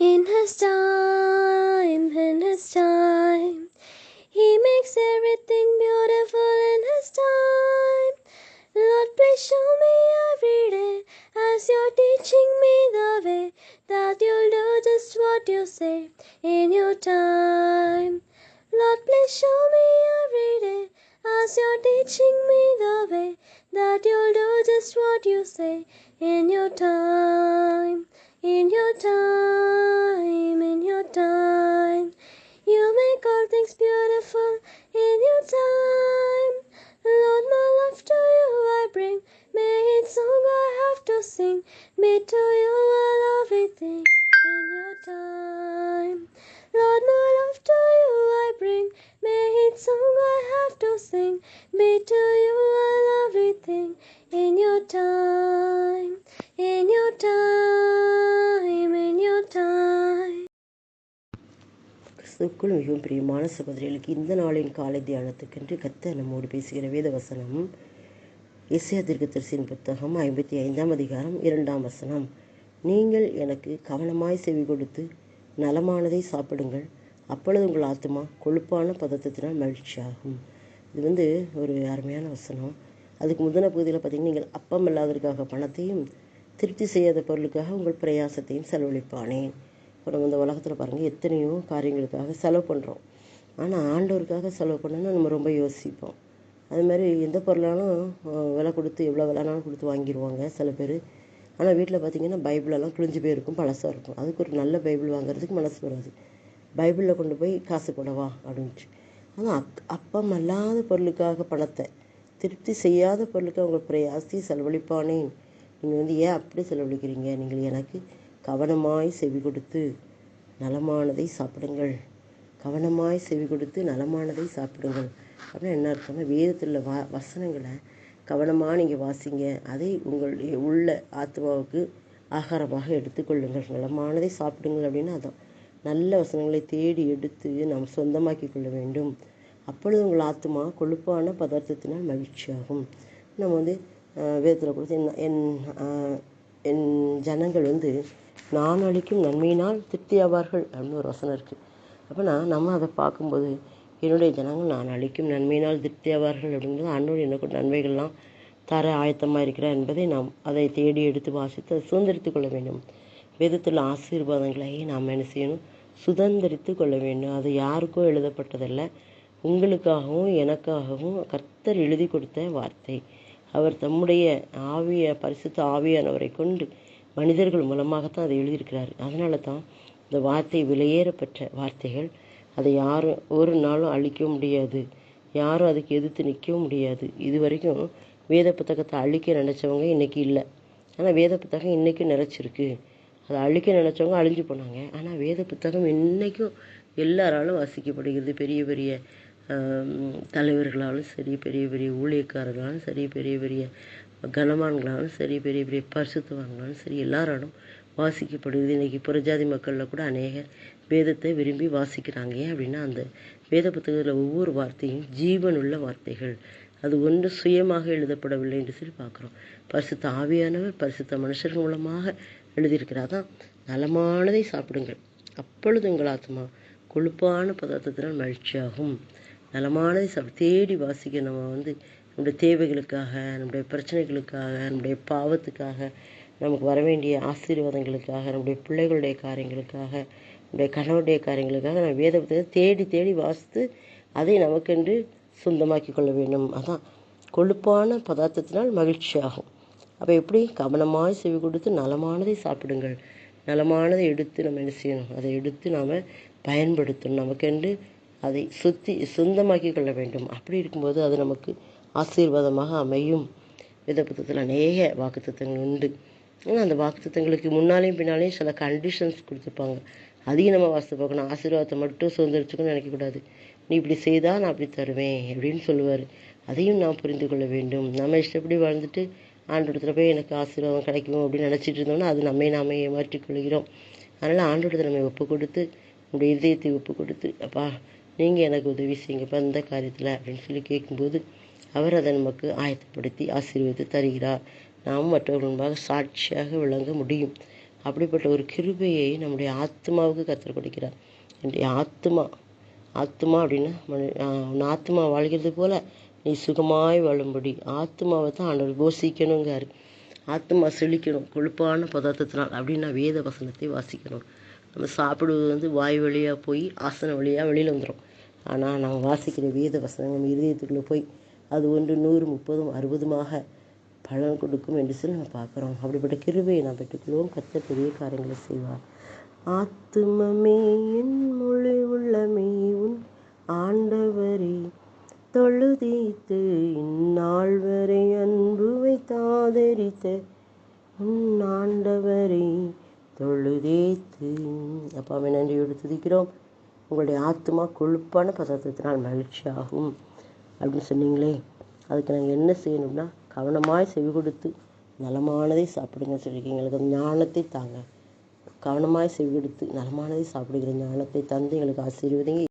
In His time, in His time, He makes everything beautiful in His time. Lord, please show me every day as you're teaching me the way that you'll do just what you say in your time. Lord, please show me every day as you're teaching me the way that you'll do just what you say in your time, in your time, in your time. You make all things beautiful in your time. Lord, my life to you I bring. May each song I have to sing be to you a lovely thing in your time. Lord, my life to you I bring. May each song I have to sing be to you a lovely thing in your time, in கிறிஸ்துவுக்குள் மிகவும் பிரியமான சகோதரிகளுக்கு இந்த நாளின் காலை தியானத்துக்கென்று கத்த நம்மோடு பேசுகிற வேத வசனம் இசையா தீர்க்கதரிசியின் புத்தகம் ஐம்பத்தி ஐந்தாம் அதிகாரம் இரண்டாம் வசனம். நீங்கள் எனக்கு கவனமாய் செவி கொடுத்து நலமானதை சாப்பிடுங்கள். அப்பொழுது உங்கள் ஆத்மா கொழுப்பான பதத்தத்தினால் மகிழ்ச்சியாகும். இது வந்து ஒரு அருமையான வசனம். அதுக்கு முதன பகுதியில் பார்த்தீங்கன்னா நீங்கள் அப்பம் இல்லாததற்காக பணத்தையும் திருப்தி செய்யாத பொருளுக்காக உங்கள் பிரயாசத்தையும் செலவழிப்பானேன் இப்போ நம்ம இந்த உலகத்தில் பாருங்கள் எத்தனையோ காரியங்களுக்காக செலவு பண்ணுறோம் ஆனால் ஆண்டவருக்காக செலவு பண்ணணும்னா நம்ம ரொம்ப யோசிப்போம். அது மாதிரி எந்த பொருளாலும் விலை கொடுத்து எவ்வளோ விலைனாலும் கொடுத்து வாங்கிடுவாங்க சில பேர். ஆனால் வீட்டில் பார்த்தீங்கன்னா பைபிளெல்லாம் கிழிஞ்சு போயிருக்கும் பழசாக இருக்கும். அதுக்கு ஒரு நல்ல பைபிள் வாங்குறதுக்கு மனசு வராது. பைபிளில் கொண்டு போய் காசு போடவா அப்படின்ட்டு ஆனால் அக் அப்பம் அல்லாத பொருளுக்காக பணத்தை திருப்தி செய்யாத பொருளுக்கு அவங்க பிரயாசி செலவழிப்பானேன். நீங்கள் வந்து ஏன் அப்படி செலவழிக்கிறீங்க? நீங்கள் எனக்கு கவனமாய் செவி கொடுத்து நலமானதை சாப்பிடுங்கள். கவனமாய் செவி கொடுத்து நலமானதை சாப்பிடுங்கள். அப்படின்னா என்ன அர்த்தம்னா வேதத்தில் உள்ள வா வசனங்களை கவனமாக நீங்கள் வாசிங்க. அதை உங்களுடைய உள்ள ஆத்மாவுக்கு ஆகாரமாக எடுத்துக்கொள்ளுங்கள் நலமானதை சாப்பிடுங்கள் அப்படின்னு அதான் நல்ல வசனங்களை தேடி எடுத்து நாம் சொந்தமாக்கி கொள்ள வேண்டும். அப்பொழுது உங்கள் ஆத்மா கொழுப்பான பதார்த்தத்தினால் மகிழ்ச்சியாகும். நம்ம வந்து வேதத்தில் கொடுத்து என் என் என் ஜனங்கள் வந்து நான் அளிக்கும் நன்மையினால் திருப்தியாவார்கள் அப்படின்னு ஒரு வசனம் இருக்குது அப்போனா நம்ம அதை பார்க்கும்போது என்னுடைய ஜனங்கள் நான் அளிக்கும் நன்மையினால் திருப்தியாவார்கள் அப்படிங்கிறது அன்னோடு எனக்கு நன்மைகள்லாம் தர ஆயத்தமாக இருக்கிறார் என்பதை நாம் அதை தேடி எடுத்து வாசித்து அதை சுதந்திரித்து கொள்ள வேண்டும். வேதத்தில் ஆசீர்வாதங்களை நாம் என்ன செய்யணும்? சுதந்திரித்து கொள்ள வேண்டும். அது யாருக்கோ எழுதப்பட்டதல்ல. உங்களுக்காகவும் எனக்காகவும் கர்த்தர் எழுதி கொடுத்த வார்த்தை. அவர் தம்முடைய ஆவிய பரிசுத்த ஆவியானவரை கொண்டு மனிதர்கள் மூலமாகத்தான் அதை எழுதியிருக்கிறார். அதனால தான் இந்த வார்த்தை விலையேறப்பெற்ற வார்த்தைகள் அதை யாரும் ஒரு நாளும் அழிக்க முடியாது. யாரும் அதுக்கு எதிர்த்து நிற்கவும் முடியாது. இது வரைக்கும் வேத புத்தகத்தை அழிக்க நினச்சவங்க இன்னைக்கு இல்லை. ஆனால் வேத புத்தகம் இன்றைக்கும் நிறச்சிருக்கு. அதை அழிக்க நினச்சவங்க அழிஞ்சு போனாங்க. ஆனால் வேத புத்தகம் இன்றைக்கும் எல்லாராலும் வாசிக்கப்படுகிறது. பெரிய பெரிய தலைவர்களாலும் சரி பெரிய பெரிய ஊழியக்காரர்களாலும் சரி பெரிய பெரிய கனமான்களாலும் சரி பெரிய பெரிய பரிசுத்தவான்களாலும் சரி எல்லாராலும் வாசிக்கப்படுகிறது. இன்றைக்கி புறஜாதி மக்களில் கூட அநேக வேதத்தை விரும்பி வாசிக்கிறாங்க. ஏன் அப்படின்னா அந்த வேத புத்தகத்தில் ஒவ்வொரு வார்த்தையும் ஜீவனுள்ள வார்த்தைகள். அது ஒன்று சுயமாக எழுதப்படவில்லை என்று சொல்லி பார்க்குறோம். பரிசுத்த ஆவியானவர் பரிசுத்த மனுஷர்கள் மூலமாக எழுதியிருக்கிறாதான் நலமானதை சாப்பிடுங்கள். அப்பொழுது உங்கள் ஆத்மா கொழுப்பான பதார்த்தத்தினால் மகிழ்ச்சியாகும். நலமானதை சாப்பிட்டு தேடி வாசிக்க நம்ம வந்து நம்முடைய தேவைகளுக்காக நம்முடைய பிரச்சனைகளுக்காக நம்முடைய பாவத்துக்காக நமக்கு வர வேண்டிய ஆசீர்வாதங்களுக்காக நம்முடைய பிள்ளைகளுடைய காரியங்களுக்காக நம்முடைய கணவருடைய காரியங்களுக்காக நம்ம வேத புத்தகத்தை தேடி தேடி வாசித்து அதை நமக்கென்று சொந்தமாக்கி கொள்ள வேண்டும். அதான் கொழுப்பான பதார்த்தத்தினால் மகிழ்ச்சியாகும். அப்போ எப்படி? கவனமாய் செவி கொடுத்து நலமானதை சாப்பிடுங்கள். நலமானதை எடுத்து நம்ம என்ன செய்யணும்? அதை எடுத்து நாம் பயன்படுத்தணும். நமக்கென்று அதை சுத்தி சொந்தமாக்கி கொள்ள வேண்டும். அப்படி இருக்கும்போது அது நமக்கு ஆசீர்வாதமாக அமையும். வேதபுத்தத்தில் அநேக வாக்குத்தங்கள் உண்டு. ஆனால் அந்த வாக்குத்தங்களுக்கு முன்னாலேயும் பின்னாலேயும் சில கண்டிஷன்ஸ் கொடுத்துருப்பாங்க. அதையும் நம்ம வாசித்து பார்க்கணும். ஆசீர்வாதத்தை மட்டும் சுதந்திரிச்சுக்கணும்னு நினைக்கக்கூடாது. நீ இப்படி செய்தால் நான் அப்படி தருவேன் அப்படின்னு சொல்லுவார். அதையும் நாம் புரிந்து கொள்ள வேண்டும். நம்ம இஷ்டப்படி வாழ்ந்துட்டு ஆண்டோடத்தில் போய் எனக்கு ஆசீர்வாதம் கிடைக்கும் அப்படின்னு நினச்சிட்டு இருந்தோம்னா அது நம்மை நாமே ஏமாற்றிக் கொள்கிறோம். அதனால் ஆண்டோடத்தில் நம்ம ஒப்பு கொடுத்து நம்முடைய இதயத்தை ஒப்பு கொடுத்து அப்பா நீங்கள் எனக்கு உதவி செய்யுங்கப்பா இந்த காரியத்தில் அப்படின்னு சொல்லி கேட்கும்போது அவர் அதை நமக்கு ஆயத்தப்படுத்தி ஆசீர்வதித்து தருகிறார். நாம் மற்றவர்கள் முன்பாக சாட்சியாக விளங்க முடியும். அப்படிப்பட்ட ஒரு கிருபையை நம்முடைய ஆத்மாவுக்கு கத்தர் கொடுக்கிறார். என்னுடைய ஆத்மா ஆத்மா அப்படின்னா மனு- உன் ஆத்மா வாழ்கிறது போல நீ சுகமாய் வாழும்படி ஆத்மாவை தான் ஆண்டவர் போஷிக்கணுங்காரு ஆத்மா செழிக்கணும் கொழுப்பான பதார்த்தத்தினால் அப்படின்னா வேத வசனத்தை வாசிக்கணும் நம்ம சாப்பிடுவது வந்து வாய் வழியாக போய் ஆசன வழியாக வெளியில் வந்துடும் ஆனால் நாம் வாசிக்கிற வேத வசனம் நம்ம இருதயத்துக்குள்ளே போய் அது ஒன்று நூறு முப்பதும் அறுபதுமாக பலன் கொடுக்கும் என்று சொல்லி நம்ம பார்க்குறோம். அப்படிப்பட்ட கிருபையை நாம் பெற்றுக்கொள்வோம். கத்த பெரிய காரியங்களை செய்வார். ஆத்துமமே என் மொழி உள்ளமே உன் ஆண்டவரே தொழுதீத்து இந்நாள் வரை அன்பு வைத்தாதரித்த உன் ஆண்டவரே தொழுதேத்து. அப்பாவை நன்றியோடு துதிக்கிறோம். உங்களுடைய ஆத்மா கொழுப்பான பதார்த்தத்தினால் மகிழ்ச்சியாகும். அப்படின்னு சொன்னீங்களே அதுக்கு நாங்கள் என்ன செய்யணும்னா கவனமாய் செவி கொடுத்து நலமானதை சாப்பிடுங்கன்னு சொல்லியிருக்கீங்க. எங்களுக்கு ஞானத்தை தாங்க. கவனமாய் செவி கொடுத்து நலமானதை சாப்பிடுகிற ஞானத்தை தந்து எங்களுக்கு ஆசீர்வதிங்க.